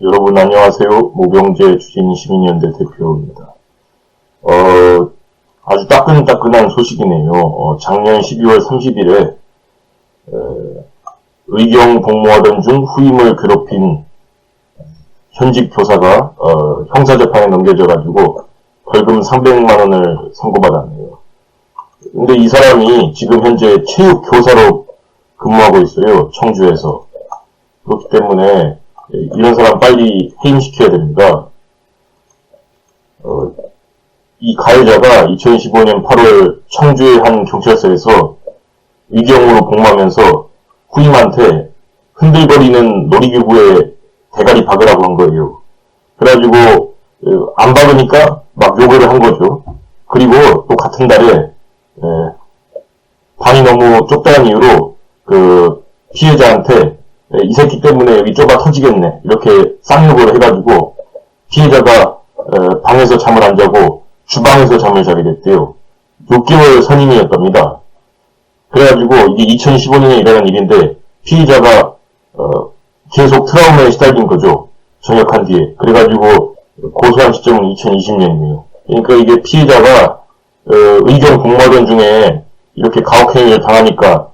여러분 안녕하세요. 모병제 주진 시민연대 대표입니다. 어, 아주 따끈따끈한 소식이네요. 어, 작년 12월 30일에 에, 의경 복무하던 중 후임을 괴롭힌 현직 교사가 어, 형사재판에 넘겨져 가지고 벌금 300만 원을 선고받았네요. 근데 이 사람이 지금 현재 체육 교사로 근무하고 있어요. 청주에서. 그렇기 때문에 이런 사람 빨리 해임시켜야 됩니다. 어, 이 가해자가 2015년 8월 청주의 한 경찰서에서 위경으로 복무하면서 후임한테 흔들거리는 놀이기구에 대가리 박으라고 한 거예요. 그래가지고 어, 안 박으니까 막 욕을 한 거죠. 그리고 또 같은 달에 에, 방이 너무 좁다는 이유로 그 피해자한테 이 새끼 때문에 여기 좁아 터지겠네 이렇게 쌍욕을 해가지고 피해자가 어, 방에서 잠을 안 자고 주방에서 잠을 자게 됐대요. 6개월 선임이었답니다. 그래가지고 이게 2015년에 일어난 일인데 피해자가 어, 계속 트라우마에 시달린 거죠. 전역한 뒤에. 그래가지고 고소한 시점은 2020년이에요. 그러니까 이게 피해자가 어, 의견 공모하던 중에 이렇게 가혹행위를 당하니까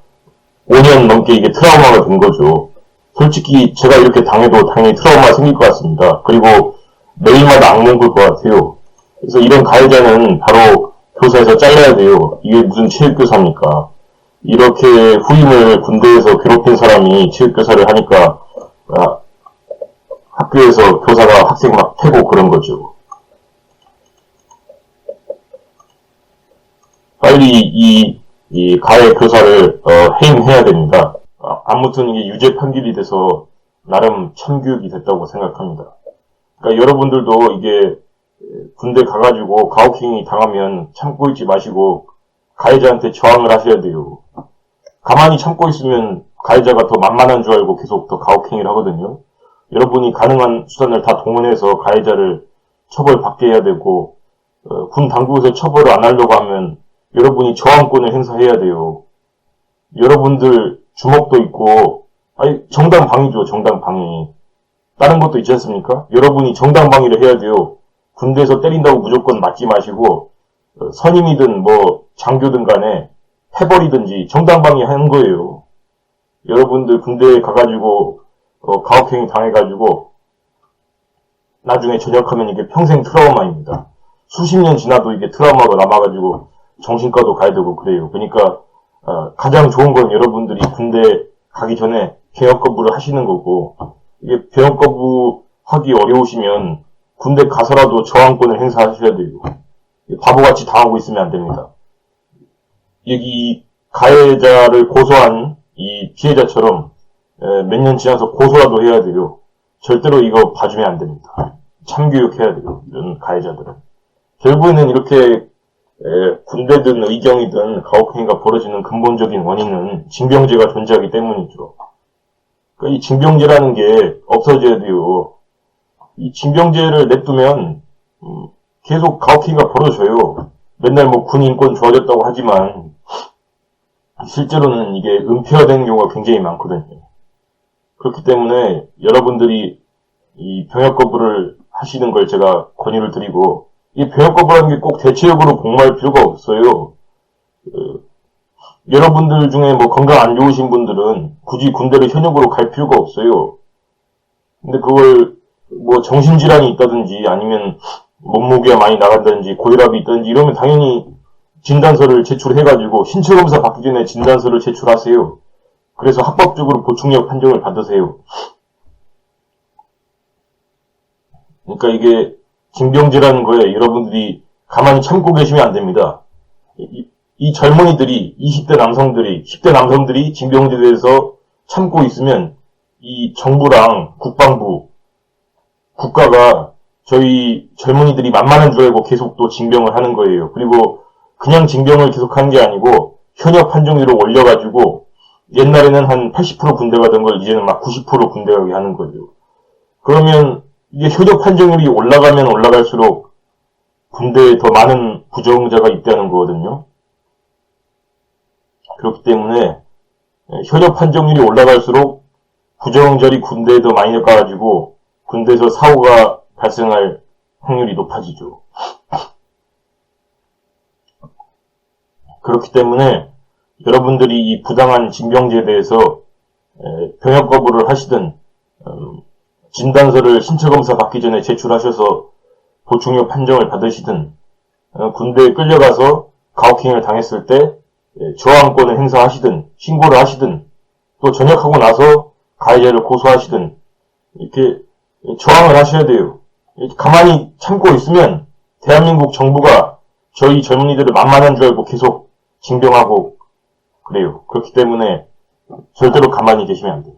5년 넘게 이게 트라우마가 된 거죠. 솔직히 제가 이렇게 당해도 당연히 트라우마 생길 것 같습니다. 그리고 매일마다 악몽 꿀 것 같아요. 그래서 이런 가해자는 바로 교사에서 잘라야 돼요. 이게 무슨 체육교사입니까? 이렇게 후임을 군대에서 괴롭힌 사람이 체육교사를 하니까 아, 학교에서 교사가 학생 막 패고 그런 거죠. 빨리 이, 이 가해 교사를 어, 해임해야 됩니다. 아, 아무튼 이게 유죄 판결이 돼서 나름 참교육이 됐다고 생각합니다. 그러니까 여러분들도 이게 군대 가가지고 가혹행위 당하면 참고 있지 마시고 가해자한테 저항을 하셔야 돼요. 가만히 참고 있으면 가해자가 더 만만한 줄 알고 계속 더 가혹행위를 하거든요. 여러분이 가능한 수단을 다 동원해서 가해자를 처벌받게 해야 되고 어, 군 당국에서 처벌을 안 하려고 하면 여러분이 저항권을 행사해야 돼요. 여러분들 주먹도 있고 아니 정당 방위죠 정당 방위 다른 것도 있지 않습니까? 여러분이 정당 방위를 해야 돼요. 군대에서 때린다고 무조건 맞지 마시고 어, 선임이든 뭐 장교든 간에 해버리든지 정당 방위 하는 거예요. 여러분들 군대에 가가지고 어, 가혹행위 당해가지고 나중에 전역하면 이게 평생 트라우마입니다. 수십 년 지나도 이게 트라우마가 남아가지고 정신과도 가야 되고 그래요. 그러니까 어, 가장 좋은 건 여러분들이 군대 가기 전에 병역 거부를 하시는 거고 이게 병역 거부 하기 어려우시면 군대 가서라도 저항권을 행사하셔야 돼요. 바보같이 당하고 있으면 안 됩니다. 여기 가해자를 고소한 이 피해자처럼 몇 년 지나서 고소라도 해야 돼요. 절대로 이거 봐주면 안 됩니다. 참교육해야 돼요. 이런 가해자들은. 결국에는 이렇게 군대든 의경이든 가혹행위가 벌어지는 근본적인 원인은 징병제가 존재하기 때문이죠. 그러니까 이 징병제라는 게 없어져야 돼요. 이 징병제를 냅두면 음, 계속 가혹행위가 벌어져요. 맨날 뭐 군 인권 좋아졌다고 하지만 실제로는 이게 은폐화되는 경우가 굉장히 많거든요. 그렇기 때문에 여러분들이 이 병역 거부를 하시는 걸 제가 권유를 드리고 이 병역 거부라는 게 꼭 대체적으로 복무할 필요가 없어요. 그, 여러분들 중에 뭐 건강 안 좋으신 분들은 굳이 군대를 현역으로 갈 필요가 없어요. 근데 그걸 뭐 정신질환이 있다든지 아니면 몸무게가 많이 나간다든지 고혈압이 있다든지 이러면 당연히 진단서를 제출해가지고 신체검사 받기 전에 진단서를 제출하세요. 그래서 합법적으로 보충력 판정을 받으세요. 그러니까 이게 징병제라는 거에 여러분들이 가만히 참고 계시면 안 됩니다. 이, 이 젊은이들이 20대 남성들이 10대 남성들이 징병제에 대해서 참고 있으면 이 정부랑 국방부 국가가 저희 젊은이들이 만만한 줄 알고 계속 또 징병을 하는 거예요. 그리고 그냥 징병을 계속하는 게 아니고 현역 판정위로 올려가지고 옛날에는 한 80% 군대 가던 걸 이제는 막 90% 군대 가게 하는 거죠. 그러면 이게 효적 판정률이 올라가면 올라갈수록 군대에 더 많은 부정자가 있다는 거거든요. 그렇기 때문에 효적 판정률이 올라갈수록 부정절이 군대에 더 많이 가가지고 군대에서 사고가 발생할 확률이 높아지죠. 그렇기 때문에 여러분들이 이 부당한 징병제에 대해서 에, 병역 거부를 하시든 음, 진단서를 신체 검사 받기 전에 제출하셔서 보충료 판정을 받으시든 어, 군대에 끌려가서 가혹행위를 당했을 때 예, 저항권을 행사하시든 신고를 하시든 또 전역하고 나서 가해자를 고소하시든 이렇게 저항을 하셔야 돼요. 가만히 참고 있으면 대한민국 정부가 저희 젊은이들을 만만한 줄 알고 계속 징병하고 그래요. 그렇기 때문에 절대로 가만히 계시면 안 돼요.